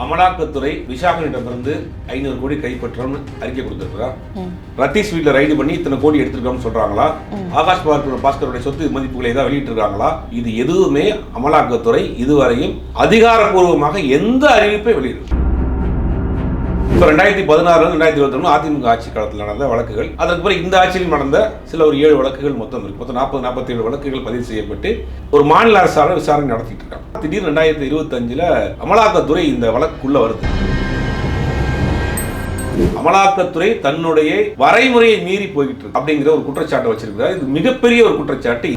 அமலாக்கத்துறை விசாகனிடமிருந்து ஐநூறு கோடி கைப்பற்றணும்னு அறிக்கை கொடுத்துருக்கா ரத்தீஷ் வீட்டில் ரைடு பண்ணி இத்தனை கோடி எடுத்திருக்கோம்னு சொல்றாங்களா? ஆகாஷ் பாஸ்கர் பாஸ்கருடைய சொத்து மதிப்புகளை ஏதாவது வெளியிட்டிருக்காங்களா? இது எதுவுமே அமலாக்கத்துறை இதுவரையும் அதிகாரப்பூர்வமாக எந்த அறிவிப்பை வெளியிடும் இப்போ ரெண்டாயிரத்தி பதினாறு ரெண்டாயிரத்தி இருபத்தி ஒன்று அதிமுக ஆட்சி காலத்தில் நடந்த வழக்குகள் அதற்கு பிறகு இந்த ஆட்சியில் நடந்த சில ஒரு ஏழு வழக்குகள் மொத்தம் இருக்கு. மொத்தம் நாற்பது நாற்பத்தி ஏழு வழக்குகள் பதிவு செய்யப்பட்டு ஒரு மாநில அரசாக விசாரணை நடத்திட்டு இருக்காங்க. திடீர் ரெண்டாயிரத்தி இருபத்தஞ்சில் அமலாக்கத்துறை இந்த வழக்குள்ள வருது. அமலாக்கத்துறை தன்னுடைய வரைமுறையை மீறி போய்கிட்டு இருக்கு அப்படிங்கிற ஒரு குற்றச்சாட்டை வச்சிருக்கிறார். இது மிகப்பெரிய ஒரு குற்றச்சாட்டு.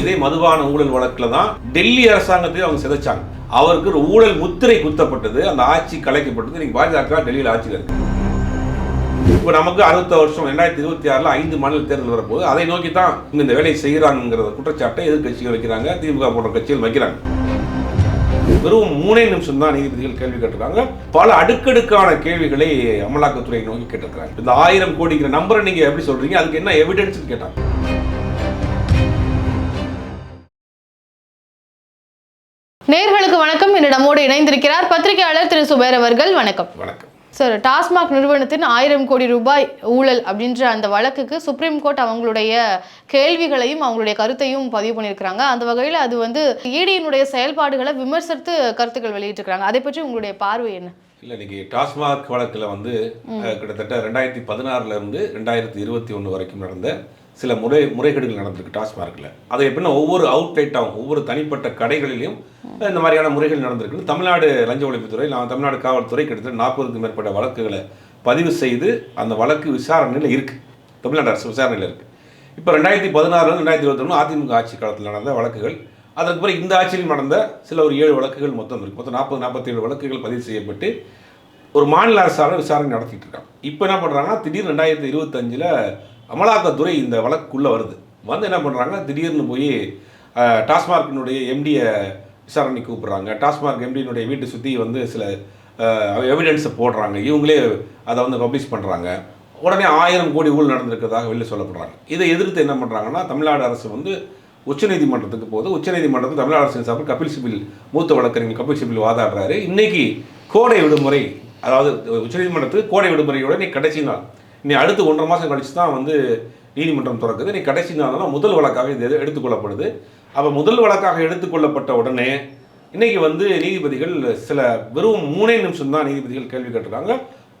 இதே மதுபான ஊழல் வழக்குல தான் டெல்லி அரசாங்கத்தையும் அவங்க சிதைச்சாங்க. அவருக்கு ஒரு ஊழல் முத்திரை குத்தப்பட்டது அந்த ஆட்சி கலைக்கப்பட்டது. இன்னைக்கு பாஜக டெல்லியில் ஆட்சியில் இருக்கு இப்போ நமக்கு அடுத்த வருஷம் ரெண்டாயிரத்தி இருபத்தி ஆறில் ஐந்து மாநில தேர்தல் வரப்போகுது. அதை நோக்கி தான் இவங்க இந்த வேலையை செய்கிறாங்கிற குற்றச்சாட்டை எதிர்க்கட்சிகள் வைக்கிறாங்க திமுக போன்ற கட்சிகள் வைக்கிறாங்க. வெறும் மூணே நிமிஷம் தான் நீதிபதிகள் கேள்வி கேட்டிருக்காங்க. பல அடுக்கடுக்கான கேள்விகளை அமலாக்கத்துறை நோக்கி கேட்டிருக்கிறாங்க. இந்த ஆயிரம் கோடிங்கிற நம்பரை நீங்கள் எப்படி சொல்றீங்க? அதுக்கு என்ன எவிடன்ஸ் கேட்டாங்க. நம்மோடு இணைந்திருக்கிறார் பத்திரிகையாளர் திரு சுபேர் அவர்கள். வணக்கம். வணக்கம். சார் டாஸ்மாக் நிறுவனத்தின் ஆயிரம் கோடி ரூபாய் ஊழல் அப்படின்ற அந்த வழக்குக்கு சுப்ரீம் கோர்ட் அவங்களுடைய கேள்விகளையும் அவங்களுடைய கருத்தையும் பதிவு பண்ணியிருக்கிறாங்க. அந்த வகையில் அது வந்து ஈடியினுடைய செயல்பாடுகளை விமர்சித்து கருத்துக்கள் வெளியிட்டிருக்கிறாங்க. அதை பற்றி உங்களுடைய பார்வை என்ன? இல்லை இன்னைக்கு டாஸ்மாக் வழக்கில் வந்து கிட்டத்தட்ட ரெண்டாயிரத்தி பதினாறுல இருந்து ரெண்டாயிரத்தி இருபத்தி ஒன்று வரைக்கும் நடந்த சில முறை முறைகேடுகள் நடந்திருக்கு டாஸ்மார்க்கில் அதை எப்படின்னா ஒவ்வொரு அவுட்லெட்டாகவும் ஒவ்வொரு தனிப்பட்ட கடைகளிலையும் இந்த மாதிரியான முறைகள் நடந்திருக்கு. தமிழ்நாடு லஞ்ச ஒழிப்புத்துறை நான் தமிழ்நாடு காவல்துறை கிட்டத்தட்ட நாற்பதுக்கும் மேற்பட்ட வழக்குகளை பதிவு செய்து அந்த வழக்கு விசாரணையில் இருக்குது தமிழ்நாடு அரசு விசாரணையில் இருக்குது இப்போ ரெண்டாயிரத்தி பதினாறு ரெண்டாயிரத்தி இருபத்தொன்று அதிமுக ஆட்சி காலத்தில் நடந்த வழக்குகள் அதற்கு பிறகு இந்த ஆட்சியில் நடந்த சில ஒரு ஏழு வழக்குகள் மொத்தம் இருக்குது மொத்தம் நாற்பது நாற்பத்தேழு வழக்குகள் பதிவு செய்யப்பட்டு ஒரு மாநில அரசாக விசாரணை நடத்திட்டு இருக்காங்க. இப்போ என்ன பண்ணுறாங்கன்னா திடீர்னு ரெண்டாயிரத்தி இருபத்தஞ்சில் அமலாக்கத்துறை இந்த வழக்குள்ளே வருது. வந்து என்ன பண்ணுறாங்க திடீர்னு போய் டாஸ்மார்க்கினுடைய எம்டியை விசாரணைக்கு கூப்பிட்றாங்க. டாஸ்மார்க் எம்டியினுடைய வீட்டை சுற்றி வந்து சில எவிடன்ஸை போடுறாங்க. இவங்களே அதை வந்து பப்ளிஷ் பண்ணுறாங்க உடனே ஆயிரம் கோடி ஊழல் நடந்திருக்கிறதாக வெளியே சொல்லப்படுறாங்க. இதை எதிர்த்து என்ன பண்ணுறாங்கன்னா தமிழ்நாடு அரசு வந்து உச்சநீதிமன்றத்துக்கு போது உச்சநீதிமன்றத்தில் தமிழ்நாடு அரசின் சார்பில் கபில் சிபில் மூத்த வழக்கறிஞர் கபில் சிபில் வாதாடுறாரு. இன்றைக்கி கோடை விடுமுறை அதாவது உச்சநீதிமன்றத்துக்கு கோடை விடுமுறையோட கடைசி நாள். இனி அடுத்து ஒன்றரை மாதம் கழிச்சு தான் வந்து நீதிமன்றம் திறக்குது. நீ கடைசி நாள் முதல் வழக்காக இது எடுத்துக்கொள்ளப்படுது அப்போ முதல் வழக்காக எடுத்துக்கொள்ளப்பட்ட உடனே இன்றைக்கி வந்து நீதிபதிகள் சில வெறும் மூணே நிமிஷம் தான் நீதிபதிகள் கேள்வி கேட்டிருக்காங்க.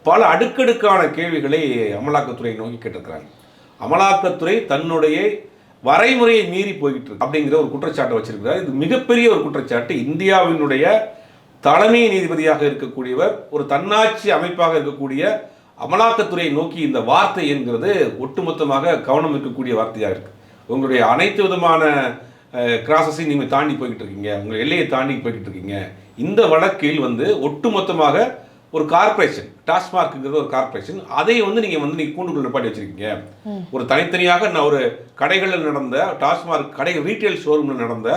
பல அடுக்கடுக்கான கேள்விகளை அமலாக்கத்துறை நோக்கி கேட்டிருக்கிறாங்க. அமலாக்கத்துறை தன்னுடைய வரைமுறையை மீறி போய்கிட்டு இருக்கு அப்படிங்கிற ஒரு குற்றச்சாட்டை வச்சிருக்கிறார். இது மிகப்பெரிய ஒரு குற்றச்சாட்டு. இந்தியாவினுடைய தலைமை நீதிபதியாக இருக்கக்கூடியவர் ஒரு தன்னாட்சி அமைப்பாக இருக்கக்கூடிய அமலாக்கத்துறையை நோக்கி இந்த வார்த்தை என்கிறது ஒட்டுமொத்தமாக கவனம் இருக்கக்கூடிய வார்த்தையாக இருக்கு. உங்களுடைய அனைத்து விதமான கிராசஸையும் நீங்கள் தாண்டி போய்கிட்டு இருக்கீங்க. உங்கள் எல்லையை தாண்டி போய்கிட்டு இருக்கீங்க. இந்த வழக்கில் வந்து ஒட்டுமொத்தமாக ஒரு கார்ப்பரேஷன் டாஸ்மார்க்குங்கிறது ஒரு கார்ப்பரேஷன் அதை வந்து நீங்கள் வந்து நீங்கள் கூண்டுக்குள்ள நிப்பாட்டி வச்சிருக்கீங்க. ஒரு தனித்தனியாக நான் ஒரு கடைகளில் நடந்த டாஸ்மார்க் கடை ரீட்டைல் ஷோரூமில் நடந்த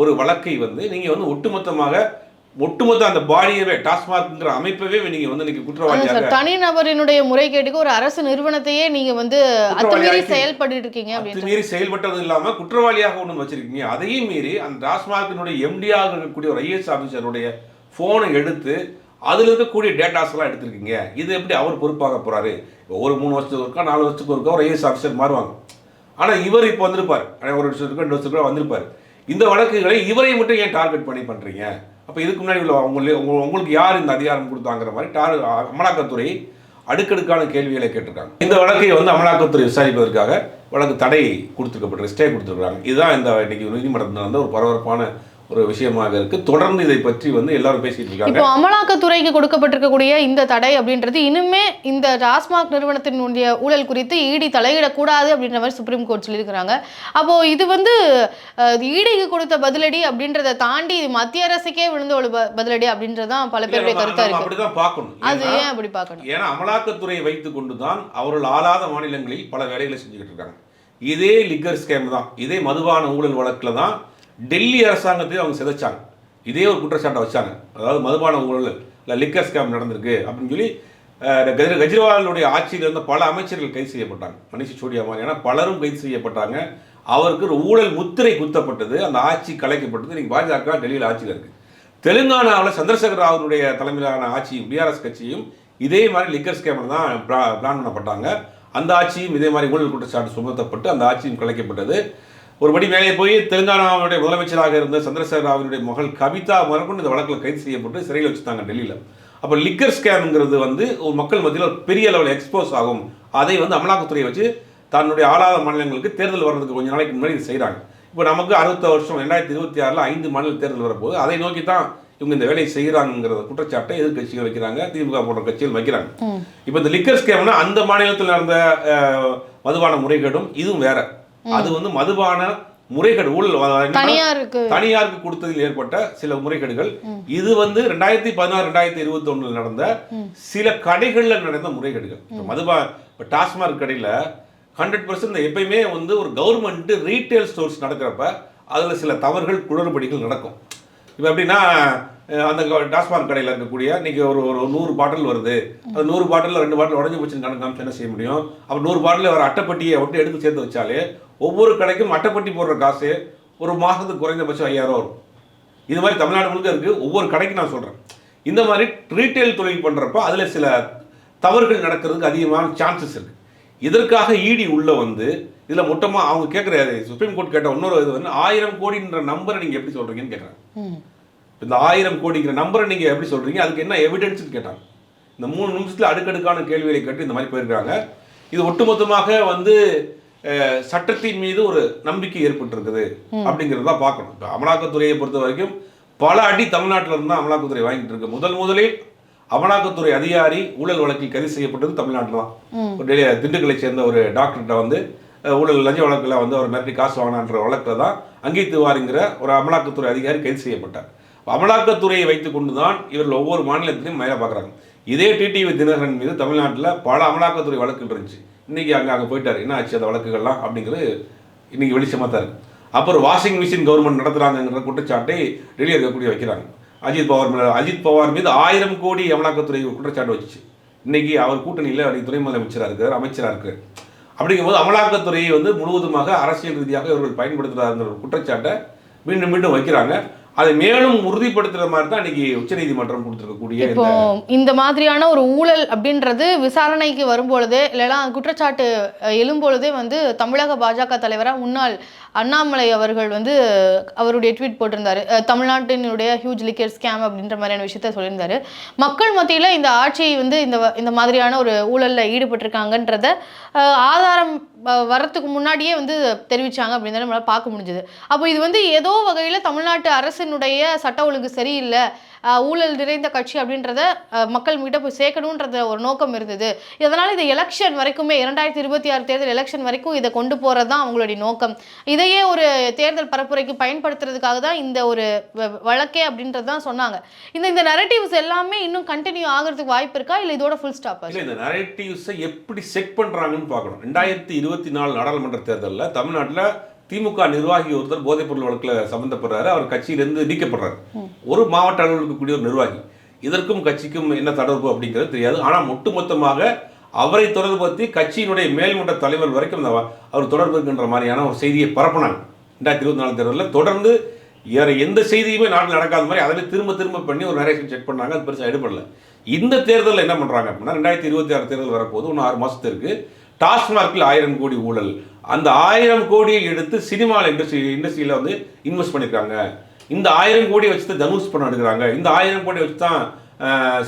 ஒரு வழக்கை வந்து நீங்கள் வந்து ஒட்டுமொத்தமாக ஒட்டுமொத்த அந்த பாடியவே டாஸ்மார்க்ங்கிற அமைப்பவே நீங்கள் வந்து குற்றவாளியாக சார் தனிநபரினுடைய முறைகேட்டுக்கு ஒரு அரசு நிறுவனத்தையே நீங்க வந்து அத்துமீறி செயல்பட்டு இருக்கீங்க அத்துமீறி செயல்பட்டது இல்லாம குற்றவாளியாக ஒன்று வச்சிருக்கீங்க. அதையும் மீறி அந்த டாஸ்மார்க்கினுடைய எம்டியாக இருக்கக்கூடிய ஒரு ஐஏஎஸ் ஆஃபீஸருடைய ஃபோனை எடுத்து அதுல இருக்கக்கூடிய டேட்டாஸ் எல்லாம் எடுத்திருக்கீங்க. இது எப்படி அவர் பொறுப்பாக போறாரு? ஒரு மூணு வருஷத்துக்கு ஒருக்கா நாலு வருஷத்துக்கு ஒருக்கா ஒரு ஐஏஎஸ் ஆஃபீஸர் மாறுவாங்க. ஆனா இவர் இப்போ வந்திருப்பார். ஒரு வருஷத்துக்கு ரெண்டு வருஷத்துக்கு வந்திருப்பார். இந்த வழக்குகளை இவரை மட்டும் ஏன் டார்கெட் பண்ணி பண்ணுறீங்க அப்போ இதுக்கு முன்னாடி உள்ள உங்களுக்கு உங்களுக்கு யார் இந்த அதிகாரம் கொடுத்தாங்கிற மாதிரி டார் அமலாக்கத்துறை அடுக்கடுக்கான கேள்விகளை கேட்டிருக்காங்க. இந்த வழக்கை வந்து அமலாக்கத்துறை விசாரிப்பதற்காக வழக்கு தடை கொடுத்துருக்கப்பட்டிருக்கு ஸ்டே கொடுத்துருக்காங்க இதுதான் இந்த இன்னைக்கு நீதிமன்றத்தில் நடந்த ஒரு பரபரப்பான ஒரு விஷயமாக இருக்கு. தொடர்ந்து இதை பற்றி வந்து எல்லாரும் பேசிட்டு இருக்காங்க. இப்போ அமலாக்கத்துறைக்கு கொடுக்கப்பட்டிருக்கக்கூடிய இந்த தடை அப்படின்றது இனிமே இந்த டாஸ்மாக் நிறுவனத்தினுடைய ஊழல் குறித்து இடி தலையிடக்கூடாது அப்படின்ற மாதிரி சுப்ரீம் கோர்ட் சொல்லியிருக்கிறாங்க. அப்போ இது வந்து ஈடிக்கு கொடுத்த பதிலடி அப்படின்றத தாண்டி இது மத்திய அரசுக்கே விழுந்த ஒரு பதிலடி அப்படின்றதான் பல பேருடைய கருத்தா இருக்கு. அப்படிதான் பார்க்கணும். அது ஏன் அப்படி பார்க்கணும்? ஏன்னா அமலாக்கத்துறையை வைத்துக் கொண்டு தான் அவர்கள் ஆளாத மாநிலங்களில் பல வேலைகளை செஞ்சுக்கிட்டு இருக்காங்க. இதே லிக்கர் ஸ்கேம் தான். இதே மதுபான ஊழல் வழக்கில் தான் டெல்லி அரசாங்கத்தையும் அவங்க சிதைச்சாங்க. இதே ஒரு குற்றச்சாட்டை வச்சாங்க. அதாவது மதுபான ஊழல் இல்லை லிக்கர் ஸ்கேம் நடந்திருக்கு அப்படின்னு சொல்லி அஹ், கெஜ்- கெஜ்ரிவாலுடைய ஆட்சியில் இருந்த பல அமைச்சர்கள் கைது செய்யப்பட்டாங்க. மனிஷ் மாதிரி மாதிரியான பலரும் கைது செய்யப்பட்டாங்க. அவருக்கு ஒரு ஊழல் முத்திரை குத்தப்பட்டது. அந்த ஆட்சி கலைக்கப்பட்டது. இன்னைக்கு பாஜக டெல்லியில் ஆட்சியில் இருக்குது தெலுங்கானாவில் சந்திரசேகர ராவனுடைய தலைமையிலான ஆட்சியும் பிஆர்எஸ் கட்சியும் இதே மாதிரி லிக்கர் ஸ்கேமில் தான் பிளான் பண்ணப்பட்டாங்க. அந்த ஆட்சியும் இதே மாதிரி ஊழல் குற்றச்சாட்டு சுமத்தப்பட்டு அந்த ஆட்சியும் கலைக்கப்பட்டது. ஒருபடி மேலே போய் தெலுங்கானாவுடைய முதலமைச்சராக இருந்த சந்திரசேகர ராவினுடைய மகள் கவிதா முதற்கொண்டு இந்த வழக்கில் கைது செய்யப்பட்டு சிறையில் வச்சுட்டாங்க டெல்லியில். அப்போ லிக்கர் ஸ்கேம்ங்கிறது வந்து ஒரு மக்கள் மத்தியில் ஒரு பெரிய லெவலில் எக்ஸ்போஸ் ஆகும். அதை வந்து அமலாக்கத்துறையை வச்சு தன்னுடைய ஆளாத மாநிலங்களுக்கு தேர்தல் வர்றதுக்கு கொஞ்ச நாளைக்கு முன்னாடி இது செய்கிறாங்க இப்போ நமக்கு அடுத்த வருஷம் ரெண்டாயிரத்தி இருபத்தி ஆறில் ஐந்து மாநில தேர்தல் வரப்போகுது. அதை நோக்கி தான் இவங்க இந்த வேலையை செய்கிறாங்கிறத குற்றச்சாட்டை எதிர்க்கட்சிகள் வைக்கிறாங்க திமுக போன்ற கட்சிகள் வைக்கிறாங்க. இப்போ இந்த லிக்கர் ஸ்கேம்னா அந்த மாநிலத்தில் நடந்த அஹ், மதுபான முறைகேடும் இதுவும் வேற. அது வந்து மதுபான முறைகேடு ஊழல் தனியாருக்கு தனியாருக்கு கொடுத்ததில் ஏற்பட்ட சில முறைகேடுகள். இது வந்து ரெண்டாயிரத்தி பதினாறு ரெண்டாயிரத்தி இருபத்தி ஒண்ணுல நடந்த சில கடைகள்ல நடந்த முறைகேடுகள். மதுபா இப்போ டாஸ்மாக் கடையில ஹண்ட்ரட் பர்சன்ட் எப்பயுமே வந்து ஒரு கவர்மெண்ட் ரீட்டைல் ஸ்டோர்ஸ் நடக்கிறப்ப அதுல சில தவறுகள் குளறுபடிகள் நடக்கும். இப்போ எப்படின்னா அந்த டாஸ்மாக் கடையில் இருக்கக்கூடிய இன்னைக்கு ஒரு ஒரு நூறு பாட்டில் வருது. அந்த நூறு பாட்டில் ரெண்டு பாட்டில் உடஞ்சி போச்சுன்னு கணக்கு காமிச்சு என்ன செய்ய முடியும்? அப்போ நூறு பாட்டில் வர அட்டைப்பட்டியை விட்டு எடுத்து சேர்த்து வச்சாலே ஒவ்வொரு கடைக்கும் அட்டைப்பட்டி போடுற காசு ஒரு மாதத்துக்கு குறைந்தபட்சம் ஐயாயிரம் வரும். இது மாதிரி தமிழ்நாடு முழுக்க இருக்குது ஒவ்வொரு கடைக்கு நான் சொல்கிறேன் இந்த மாதிரி ரீட்டைல் தொழில் பண்ணுறப்ப அதில் சில தவறுகள் நடக்கிறதுக்கு அதிகமான சான்சஸ் இருக்குது இதற்காக இடி உள்ள வந்து இதில் மொத்தமாக அவங்க கேட்குற சுப்ரீம் கோர்ட் கேட்ட இன்னொரு இது வந்து ஆயிரம் கோடின்ற நம்பரை நீங்கள் எப்படி சொல்கிறீங்கன்னு கேட்குறாங்க இந்த ஆயிரம் கோடிங்கிற நம்பரை நீங்கள் எப்படி சொல்கிறீங்க அதுக்கு என்ன எவிடன்ஸ்னு கேட்டாங்க. இந்த மூணு நிமிஷத்தில் அடுக்கடுக்கான கேள்விகளை கேட்டு இந்த மாதிரி போயிருக்காங்க இது ஒட்டுமொத்தமாக வந்து சட்டத்தின் மீது ஒரு நம்பிக்கை ஏற்பட்டிருக்குது அப்படிங்கிறத பார்க்கணும். இப்போ அமலாக்கத்துறையை பொறுத்த வரைக்கும் பல அடி தமிழ்நாட்டில் இருந்து தான் அமலாக்கத்துறை வாங்கிட்டு இருக்கு. முதல் முதலில் அமலாக்கத்துறை அதிகாரி ஊழல் வழக்கில் கைது செய்யப்பட்டது தமிழ்நாட்டில் தான். ஒரு டெல்லி திண்டுக்கலை சேர்ந்த ஒரு டாக்டர்கிட்ட வந்து ஊழல் லஞ்ச வழக்கில் வந்து அவர் மிரட்டி காசு வாங்கினான்ற வழக்கில் தான் அங்கீத் திவாரிங்கிற ஒரு அமலாக்கத்துறை அதிகாரி கைது செய்யப்பட்டார். அமலாக்கத்துறையை வைத்து கொண்டு தான் இவர்கள் ஒவ்வொரு மாநிலத்திலையும் மேலே பார்க்குறாங்க இதே டிடிவி தினகரன் மீது தமிழ்நாட்டில் பல அமலாக்கத்துறை வழக்குகள் இருந்துச்சு. இன்றைக்கி அங்கே அங்கே போயிட்டார். என்ன ஆச்சு அந்த வழக்குகள்லாம் அப்படிங்கிறது இன்றைக்கி வெளிச்சமாக தான் இருக்குது அப்புறம் வாஷிங் மிஷின் கவர்மெண்ட் நடத்துகிறாங்கிற குற்றச்சாட்டை டெல்லியில் இருக்கக்கூடிய வைக்கிறாங்க. அஜித் பவார் மேல அஜித் பவார் மீது ஆயிரம் கோடி அமலாக்கத்துறை குற்றச்சாட்டு வச்சுச்சு. இன்றைக்கி அவர் கூட்டணியில் அவர் துணை முதலமைச்சராக இருக்கார் அமைச்சராக இருக்கார். அப்படிங்கும்போது அமலாக்கத்துறையை வந்து முழுவதுமாக அரசியல் ரீதியாக இவர்கள் பயன்படுத்துகிறாங்கிற ஒரு குற்றச்சாட்டை மீண்டும் மீண்டும் வைக்கிறாங்க. அதை மேலும் உறுதிப்படுத்துற மாதிரி தான் இன்னைக்கு உச்சநீதிமன்றம் கொடுத்துருக்கக்கூடிய இப்போ இந்த மாதிரியான ஒரு ஊழல் அப்படின்றது விசாரணைக்கு வரும்பொழுதே இல்லைனா குற்றச்சாட்டு எழும்பொழுதே வந்து தமிழக பாஜக தலைவராக முன்னாள் அண்ணாமலை அவர்கள் வந்து அவருடைய ட்வீட் போட்டிருந்தாரு. தமிழ்நாட்டினுடைய ஹியூஜ் லிக்கர் ஸ்கேம் அப்படின்ற மாதிரியான விஷயத்த சொல்லியிருந்தாரு. மக்கள் மத்தியில் இந்த ஆட்சி வந்து இந்த இந்த மாதிரியான ஒரு ஊழலில் ஈடுபட்டிருக்காங்கன்றத ஆதாரம் வரத்துக்கு முன்னாடியே வந்து தெரிவிச்சாங்க அப்படின்னு நம்மளால் பார்க்க முடிஞ்சது. அப்போ இது வந்து ஏதோ வகையில் தமிழ்நாட்டு அரசினுடைய சட்ட ஒழுங்கு சரியில்லை. ஊழல் நிறைந்த கட்சி அப்படின்றத மக்கள் கிட்ட போய் சேர்க்கணுன்றத ஒரு நோக்கம் இருந்தது. இதனால் இது எலெக்ஷன் வரைக்குமே இரண்டாயிரத்தி இருபத்தி ஆறு தேர்தல் எலெக்ஷன் வரைக்கும் இதை கொண்டு போகிறது தான் அவங்களுடைய நோக்கம். இதையே ஒரு தேர்தல் பரப்புரைக்கு பயன்படுத்துறதுக்காக தான் இந்த ஒரு வ- வழக்கே அப்படின்றது தான் சொன்னாங்க. இந்த இந்த நரேட்டிவ்ஸ் எல்லாமே இன்னும் கண்டினியூ ஆகிறதுக்கு வாய்ப்பு இருக்கா? இல்லை இதோட ஃபுல் ஸ்டாப் இல்லை இந்த நரேட்டிவ்ஸை எப்படி செக் பண்ணுறாங்கன்னு பார்க்கணும். ரெண்டாயிரத்தி இருபத்தி நாலு நாடாளுமன்ற தேர்தலில் தமிழ்நாட்டில் திமுக நிர்வாகி ஒருத்தர் போதைப்பொருள் வழக்கில் சம்மந்தப்படுறாரு அவர் கட்சியிலேருந்து நீக்கப்படுறாரு. ஒரு மாவட்ட அளவில் இருக்கக்கூடிய ஒரு நிர்வாகி. இதற்கும் கட்சிக்கும் என்ன தொடர்பு அப்படிங்கிறது தெரியாது. ஆனால் ஒட்டுமொத்தமாக அவரை தொடர்புபடுத்தி கட்சியினுடைய மேல்மட்ட தலைவர் வரைக்கும் அவர் தொடர்பு இருக்கின்ற மாதிரியான ஒரு செய்தியை பரப்புனாங்க. ரெண்டாயிரத்தி இருபத்தி நாலு தேர்தலில் தொடர்ந்து வேற எந்த செய்தியுமே நாட்டில் நடக்காத மாதிரி அதில் திரும்ப திரும்ப பண்ணி ஒரு நரேஷன் செக் பண்ணாங்க. அது பெருசாக எடுபடல இந்த தேர்தலில் என்ன பண்ணுறாங்க அப்படின்னா ரெண்டாயிரத்தி இருபத்தி ஆறு தேர்தல் வரப்போது இன்னும் ஆறு மாதத்து இருக்கு. டாஸ்மார்க்கில் ஆயிரம் கோடி ஊழல். அந்த ஆயிரம் கோடியை எடுத்து சினிமா இண்டஸ்ட்ரி இண்டஸ்ட்ரியில் வந்து இன்வெஸ்ட் பண்ணியிருக்காங்க இந்த ஆயிரம் கோடியை வச்சு தான் தனுஷ் படம் எடுக்கிறாங்க. இந்த ஆயிரம் கோடி வச்சு தான்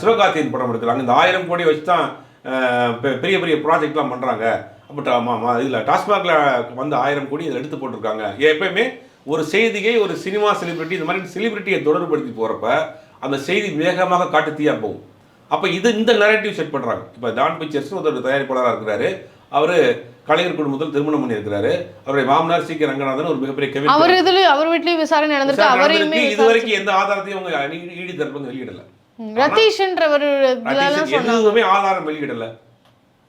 சிவகார்த்தியின் படம் எடுக்கிறாங்க. இந்த ஆயிரம் கோடி வச்சு தான் பெரிய பெரிய ப்ராஜெக்ட்லாம் பண்ணுறாங்க அப்போ இதில் டாஸ்மாகில் வந்து ஆயிரம் கோடி இதில் எடுத்து போட்டிருக்காங்க. எப்பயுமே ஒரு செய்தியை ஒரு சினிமா செலிபிரிட்டி இந்த மாதிரி செலிபிரிட்டியை தொடர்புபடுத்தி போகிறப்ப அந்த செய்தி வேகமாக காட்டு தீயாக போகும். அப்போ இது இந்த நரேட்டிவ் செட் பண்ணுறாங்க இப்போ டான் பிக்சர்ஸ் ஒரு தயாரிப்பாளராக இருக்கிறாரு. அவர் கலைஞர் குடும்பத்தில் திருமணம் பண்ணியிருக்கிறாரு அவருடைய மாமனார் சி கே ரங்கநாதன் ஒரு மிகப்பெரிய கவி அவர் இதுல அவர் வீட்லயும் விசாரணை நடந்திருக்கு அவரையுமே இது வரைக்கும் எந்த ஆதாரத்தையும் அவங்க ஈடி தரப்பு வெளியிடல ரதீஷ்ன்றவர் எதுவுமே ஆதாரம் வெளியிடல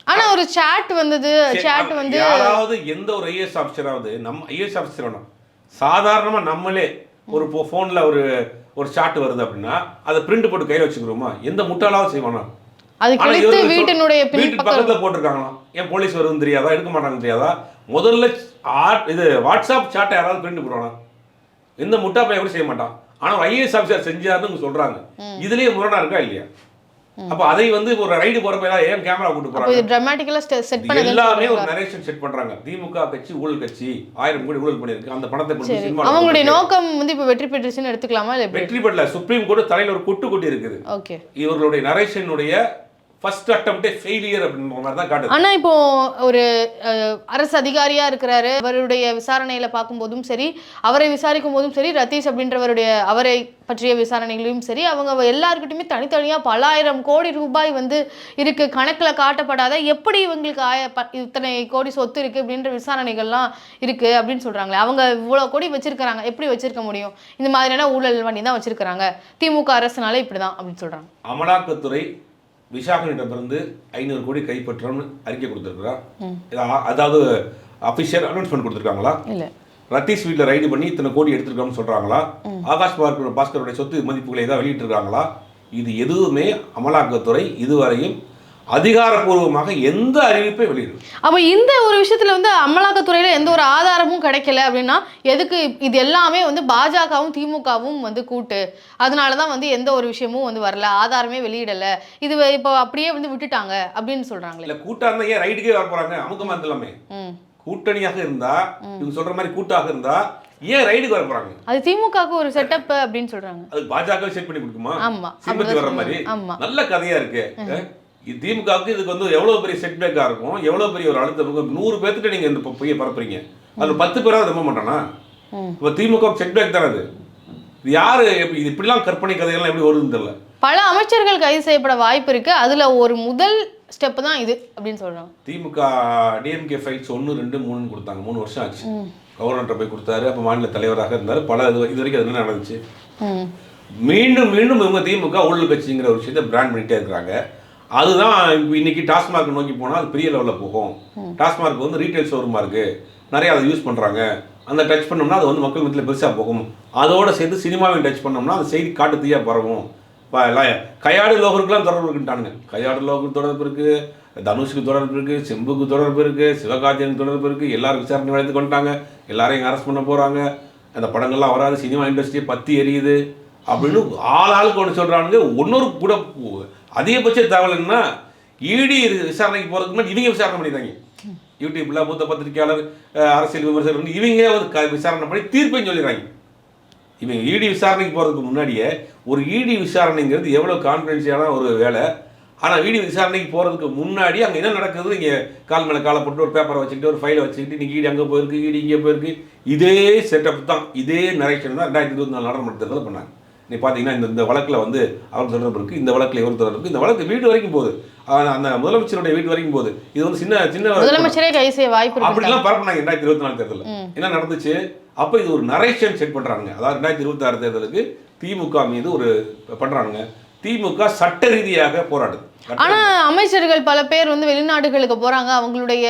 ஆனா ஒரு சாட் வந்தது சாட் வந்து யாராவது எந்த ஒரு ஐஏஎஸ் ஆஃபீஸராவது நம்ம ஐஏஎஸ் ஆஃபீஸர் வேணும் சாதாரணமா நம்மளே ஒரு ஃபோன்ல ஒரு ஒரு சாட் வருது அப்படின்னா அதை பிரிண்ட் போட்டு கையில வச்சுக்கிறோமா எந்த முட்டாளாவது செய்வானா அது சொல்- வீட்டினுடைய பக்கத்துல போட்டிருக்காங்களாம். ஏன் போலீஸ் வருதுன்னு தெரியாதா? எடுக்க மாட்டாங்கன்னு தெரியாதா? முதல்ல ஆட் இது வாட்ஸ்அப் சாட்டை யாராவது பிரிண்ட் போடுவானா? எந்த முட்டா பையன் கூட செய்ய மாட்டான். ஆனா ஒரு ஐஏஎஸ் ஆஃபீஸர் செஞ்சாருன்னு சொல்றாங்க. இதுலயே முரணா இருக்கா இல்லையா? அப்ப அதை வந்து ஒரு ரைடு போறப்ப ஏன் கேமரா கூட்டு போறாங்க? எல்லாமே ஒரு நரேஷன் செட் பண்றாங்க. திமுக கட்சி ஊழல் கட்சி ஆயிரம் கோடி ஊழல் பண்ணிருக்கு அந்த பணத்தை கொண்டு சினிமா அவங்களுடைய நோக்கம் வந்து இப்போ வெற்றி பெற்றுச்சுன்னு எடுத்துக்கலாமா வெற்றி பெறல. சுப்ரீம் கோர்ட் தலையில ஒரு கொட்டு கொட்டி இருக்குது ஓகே. இவர்களுடைய நரேஷனுடைய ஃபர்ஸ்ட் அட்டம்ப்டே ஃபெயிலியர் அப்படின்ற மாதிரி தான் காட்டுது. ஆனா இப்போ ஒரு அரசு அதிகாரியா இருக்கிறாரு. அவருடைய விசாரணையில பார்க்கும்போதும் சரி அவரை விசாரிக்கும் போதும் சரி ரதீஷ் அப்படின்றவருடைய அவரை பற்றிய விசாரணைகளையும் சரி அவங்க எல்லாருக்கிட்டையுமே தனித்தனியா பல ஆயிரம் கோடி ரூபாய் வந்து இருக்கு. கணக்குல காட்டப்படாத எப்படி இவங்களுக்கு ஆய இத்தனை கோடி சொத்து இருக்கு அப்படின்ற விசாரணைகள்லாம் இருக்கு அப்படின்னு சொல்றாங்களே. அவங்க இவ்வளவு கோடி வச்சிருக்காங்க எப்படி வச்சிருக்க முடியும்? இந்த மாதிரியான ஊழல் பண்ணி தான் வச்சிருக்காங்க திமுக அரசுனால இப்படிதான் அப்படின்னு சொல்றாங்க. அமலாக்கத்துறை விசாகனிடமிருந்து ஐநூறு கோடி கைப்பற்றணும்னு அறிக்கை கொடுத்துருக்குறா இது அ- அதாவது அஃபிஷியல் அனௌன்ஸ்மெண்ட் கொடுத்துருக்காங்களா? ரத்தீஷ் வீட்டில் ரைடு பண்ணி இத்தனை கோடி எடுத்துருக்கோம்னு சொல்றாங்களா? ஆகாஷ் பார்க்கர் பாஸ்கருடைய சொத்து மதிப்புகளை ஏதாவது வெளியிட்டிருக்காங்களா? இது எதுவுமே அமலாக்கத்துறை இதுவரையும் அதிகாரப்பூர்வமாக எந்த அறிவிப்பை வெளியிடும் அப்போ இந்த ஒரு விஷயத்துல வந்து அமலாக்கத்துறையில எந்த ஒரு ஆதாரமும் கிடைக்கல அப்படின்னா எதுக்கு இது எல்லாமே வந்து பாஜகவும் திமுகவும் வந்து கூட்டு? அதனால தான் வந்து எந்த ஒரு விஷயமும் வந்து வரல ஆதாரமே வெளியிடல. இது இப்போ அப்படியே வந்து விட்டுட்டாங்க அப்படின்னு சொல்றாங்களே. இல்ல கூட்டா இருந்தா ஏன் ரைடுக்கே வர போறாங்க? அமுக்கமா இருக்கலாமே கூட்டணியாக இருந்தா இவங்க சொல்ற மாதிரி கூட்டாக இருந்தா ஏன் ரைடுக்கு வர போறாங்க? அது திமுகவுக்கு ஒரு செட்டப் அப்படின்னு சொல்றாங்க. அது பாஜக செட் பண்ணி கொடுக்குமா? ஆமா வர்ற மாதிரி. நல்ல கதையா இருக்கு இது திமுகவுக்கு இதுக்கு வந்து எவ்வளவு பெரிய செட்பேக்கா இருக்கும் எவ்வளவு பெரிய ஒரு அழுத்தம் இருக்கும் நூறு பேர்த்துட்டு நீங்க இந்த பொய்யை பரப்புறீங்க. அது பத்து பேராவது நம்ப மாட்டானா. இப்போ திமுக செட்பேக் தானே அது? இது யாரு இது இப்படிலாம் கற்பனை கதைகள்லாம் எப்படி வருதுன்னு தெரியல. பல அமைச்சர்கள் கைது செய்யப்பட வாய்ப்பு இருக்கு. அதுல ஒரு முதல் ஸ்டெப் தான் இது அப்படின்னு சொல்றாங்க. திமுக டிஎம்கே ஃபைல்ஸ் ஒன்று ரெண்டு மூணுன்னு கொடுத்தாங்க. மூணு வருஷம் ஆச்சு. கவர்னர்கிட்ட போய் கொடுத்தாரு. அப்போ மாநில தலைவராக இருந்தார். பல இது இது வரைக்கும் அது என்ன நடந்துச்சு? மீண்டும் மீண்டும் இவங்க திமுக ஊழல் கட்சிங்கிற ஒரு விஷயத்தை பிராண்ட் பண்ணிட்டே இருக்கிறாங்க. அதுதான் இப்போ இன்னைக்கு டாஸ்மாக் நோக்கி போனால் அது பெரிய லெவலில் போகும். டாஸ்மாக் வந்து ரீட்டைல் ஷோரூமாக இருக்கு. நிறைய அதை யூஸ் பண்ணுறாங்க அந்த டச் பண்ணோம்னா அது வந்து மக்கள் மத்தியில் பெருசாக போகும். அதோட சேர்த்து சினிமாவையும் டச் பண்ணோம்னா அந்த செய்தி காட்டு தீயா பரவும். இப்போ எல்லாம் கையாடு லோகருக்குலாம் தொடர்பு இருக்குன்ட்டானுங்க. கையாடு லோகருக்கு தொடர்பு இருக்கு. தனுஷுக்கு தொடர்பு இருக்கு. செம்புக்கு தொடர்பு இருக்கு. சிவகார்த்தியனுக்கு தொடர்பு இருக்கு. எல்லாரும் விசாரணை வளர்த்து கொண்டாங்க எல்லாரையும் அரெஸ்ட் பண்ண போறாங்க. அந்த படங்கள்லாம் வராது. சினிமா இண்டஸ்ட்ரியை பத்தி எரியுது. அப்படின்னு ஆள் ஆளுக்கு ஒன்று சொல்றானுங்க. இன்னொரு கூட அதிகபட்ச தகவல் என்ன இடி விசாரணைக்கு போகிறதுக்கு முன்னாடி இவங்க விசாரணை பண்ணிடுறாங்க யூடியூப்ல மூத்த பத்திரிகையாளர் அரசியல் விமர்சகர் இவங்க வந்து க- விசாரணை பண்ணி தீர்ப்பையும் சொல்லிடுறாங்க. இவங்க இடி விசாரணைக்கு போகிறதுக்கு முன்னாடியே ஒரு இடி விசாரணைங்கிறது எவ்வளோ கான்ஃபிடென்ஷியலான ஒரு வேலை. ஆனால் இடி விசாரணைக்கு போகிறதுக்கு முன்னாடி அங்கே என்ன நடக்குது இங்கே கால் மேலே காலை போட்டு ஒரு பேப்பரை வச்சுக்கிட்டு ஒரு ஃபைலை வச்சுக்கிட்டு இன்றைக்கி இடி அங்கே போயிருக்கு இடி இங்கே போயிருக்கு. இதே செட்டப் தான் இதே நரேஷன் தான் ரெண்டாயிரத்தி இருபத்தி நாலு நாடாளுமன்ற தேர்தலில் பண்ணாங்க. நீ பார்த்தீங்கன்னா இந்த இந்த வழக்கில் வந்து அவர் தொடர்பு இருக்குது இந்த வழக்கில் இவர் தொடர்பு இருக்குது இந்த வழக்கு வீடு வரைக்கும் போகுது. அந்த முதலமைச்சருடைய வீடு வரைக்கும் போகுது. இது வந்து சின்ன சின்ன முதலமைச்சரே கைது செய்ய வாய்ப்பு அப்படிலாம் பரப்புனாங்க ரெண்டாயிரத்தி இருபத்தி நாலு தேர்தலில். என்ன நடந்துச்சு? அப்போ இது ஒரு நரேஷன் செட் பண்றாங்க. அதாவது ரெண்டாயிரத்தி இருபத்தி ஆறு தேர்தலுக்கு திமுக மீது ஒரு பண்றாங்க. திமுக சட்ட ரீதியாக போராடுது. ஆனா அமைச்சர்கள் பல பேர் வந்து வெளிநாடுகளுக்கு போறாங்க. அவங்களுடைய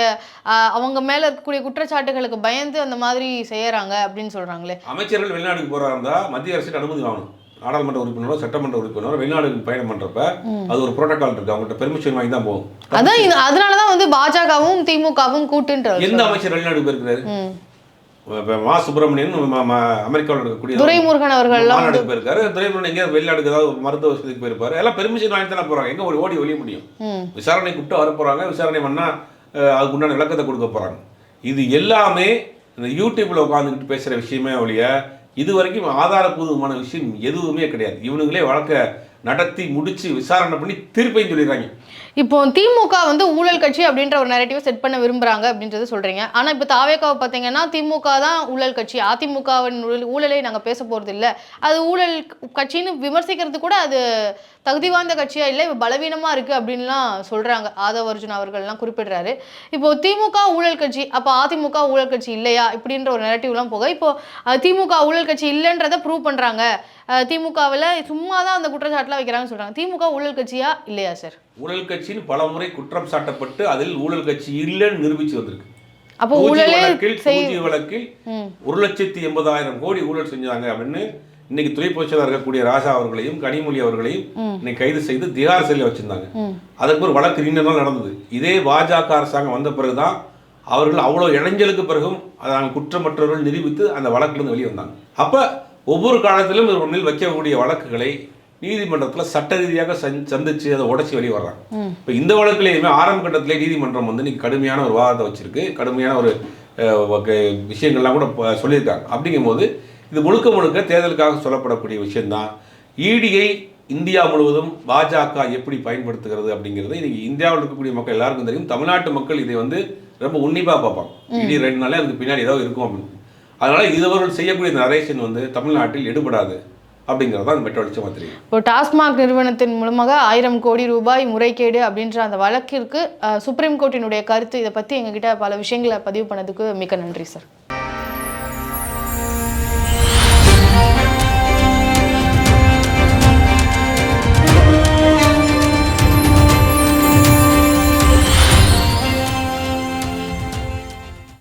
அவங்க மேல இருக்கக்கூடிய குற்றச்சாட்டுகளுக்கு பயந்து அந்த மாதிரி செய்யறாங்க அப்படின்னு சொல்றாங்களே. அமைச்சர்கள் வெளிநாடுக்கு போறா இருந்தா மத்திய அரசுக்கு அனுமதி வாங்கணும். நாடாளுமன்ற உறுப்பினரோ சட்டமன்ற உறுப்பினரோ வெளிநாடுக்கு பயணம் பண்றப்ப அது ஒரு புரோட்டோகால் இருக்கு. அவங்கள்ட்ட பெர்மிஷன் வாங்கி தான் போகும். அதான் அதனாலதான் வந்து பாஜகவும் திமுகவும் கூட்டுன்றது எந்த அமைச்சர் வெளிநாடு போயிருக்கிறாரு? ம். சுப்பிரமணியன் அமெரிக்காவில் இருக்கக்கூடிய துரைமுருகன் அவர்கள்லாம் வந்து மாநாடுக்கு போயிருக்காரு. துரைமுருகன் எங்கேயாவது வெளிநாடுக்கு ஏதாவது மருத்துவ வசதிக்கு போயிருப்பாரு. எல்லாம் பெர்மிஷன் வாங்கி தானே போறாங்க. எங்க ஓடி ஓடி வெளிய முடியும்? விசாரணை கூப்பிட்டு வர போறாங்க. விசாரணை பண்ணா அஹ், அதுக்கு உண்டான விளக்கத்தை கொடுக்க போறாங்க. இது எல்லாமே இந்த யூடியூப்ல உட்காந்துக்கிட்டு பேசுற விஷயமே ஒழிய இது வரைக்கும் ஆதாரபூர்வமான விஷயம் எதுவுமே கிடையாது. இவனுங்களே வழக்க நடத்தி முடிச்சு விசாரணை பண்ணி தீர்ப்பையும் சொல்லிடுறாங்க. இப்போ திமுக வந்து ஊழல் கட்சி அப்படின்ற ஒரு நெரட்டிவ் செட் பண்ண விரும்புறாங்க அப்படின்றத சொல்றீங்க. ஆனா இப்போ தாவேக்காவை பார்த்தீங்கன்னா திமுக தான் ஊழல் கட்சி. அதிமுகவின் ஊழல் ஊழலை நாங்கள் பேச போறது இல்லை. அது ஊழல் கட்சின்னு விமர்சிக்கிறது கூட அது தகுதி வாய்ந்த கட்சியா இல்லை இப்போ பலவீனமா இருக்கு அப்படின்லாம் சொல்றாங்க. ஆதவ அர்ஜுன் அவர்கள்லாம் குறிப்பிடுறாரு. இப்போ திமுக ஊழல் கட்சி அப்போ அதிமுக ஊழல் கட்சி இல்லையா? இப்படின்ற ஒரு நெரட்டிவ்லாம் போக இப்போ திமுக ஊழல் கட்சி இல்லைன்றதை ப்ரூவ் பண்றாங்க. திமுகவில் சும்மா தான் அந்த குற்றச்சாட்டுலாம் வைக்கிறாங்கன்னு சொல்றாங்க. திமுக ஊழல் கட்சியா இல்லையா சார் ஊழல் கட்சின்னு பல முறை குற்றம் சாட்டப்பட்டு அதில் ஊழல் கட்சி இல்லைன்னு நிரூபிச்சு வந்திருக்கு. அப்போ ஊழலே வழக்கில். ஒரு லட்சத்தி எண்பதாயிரம் கோடி ஊழல் செஞ்சாங்க அப்படின்னு இன்னைக்கு துணை பொதுச்செயலாளர் இருக்கக்கூடிய ராஜா அவர்களையும் கனிமொழி அவர்களையும் இன்னைக்கு கைது செய்து திகார் சிறையில் வச்சிருந்தாங்க. ம். அதுக்கு ஒரு வழக்கு நீண்ட நாள் நடந்தது. இதே பாஜக அரசாங்கம் வந்த பிறகுதான் அவர்கள் அவ்வளோ இடைஞ்சலுக்கு பிறகும் அதான் குற்றமற்றவர்கள் நிரூபித்து அந்த வழக்கிலிருந்து வெளியே வந்தாங்க. அப்ப ஒவ்வொரு காலத்திலும் இவர் முன்னில் வைக்கக்கூடிய வழக்குகளை நீதிமன்றத்தில் சட்ட ரீதியாக சந் சந்திச்சு அதை உடச்சி வெளியே வர்றாங்க. இப்போ இந்த வழக்குலையுமே ஆரம்ப கட்டத்திலே நீதிமன்றம் வந்து இன்னைக்கு கடுமையான ஒரு வாதத்தை வச்சிருக்கு. கடுமையான ஒரு விஷயங்கள்லாம் கூட சொல்லியிருக்காங்க. அப்படிங்கும்போது இது முழுக்க முழுக்க தேர்தலுக்காக சொல்லப்படக்கூடிய விஷயம்தான். ஈடியை இந்தியா முழுவதும் பாஜக எப்படி பயன்படுத்துகிறது அப்படிங்கிறது இன்னைக்கு இந்தியாவில் இருக்கக்கூடிய மக்கள் எல்லாருக்கும் தெரியும். தமிழ்நாட்டு மக்கள் இதை வந்து ரொம்ப உன்னிப்பாக பார்ப்பாங்க. இடி ரெண்டுனாலே அதுக்கு பின்னாடி ஏதாவது இருக்கும் அப்படின்னு. அதனால் இதுவர்கள் செய்யக்கூடிய நரேஷன் வந்து தமிழ்நாட்டில் எடுபடாது அப்படிங்கிறது தான் மெட்ட வெளிச்சமாக தெரியும் இப்போ டாஸ்மாக் நிறுவனத்தின் மூலமாக ஆயிரம் கோடி ரூபாய் முறைகேடு அப்படின்ற அந்த வழக்கிற்கு சுப்ரீம் கோர்ட்டினுடைய கருத்து இதை பற்றி எங்ககிட்ட பல விஷயங்களை பதிவு பண்ணதுக்கு மிக்க நன்றி சார்.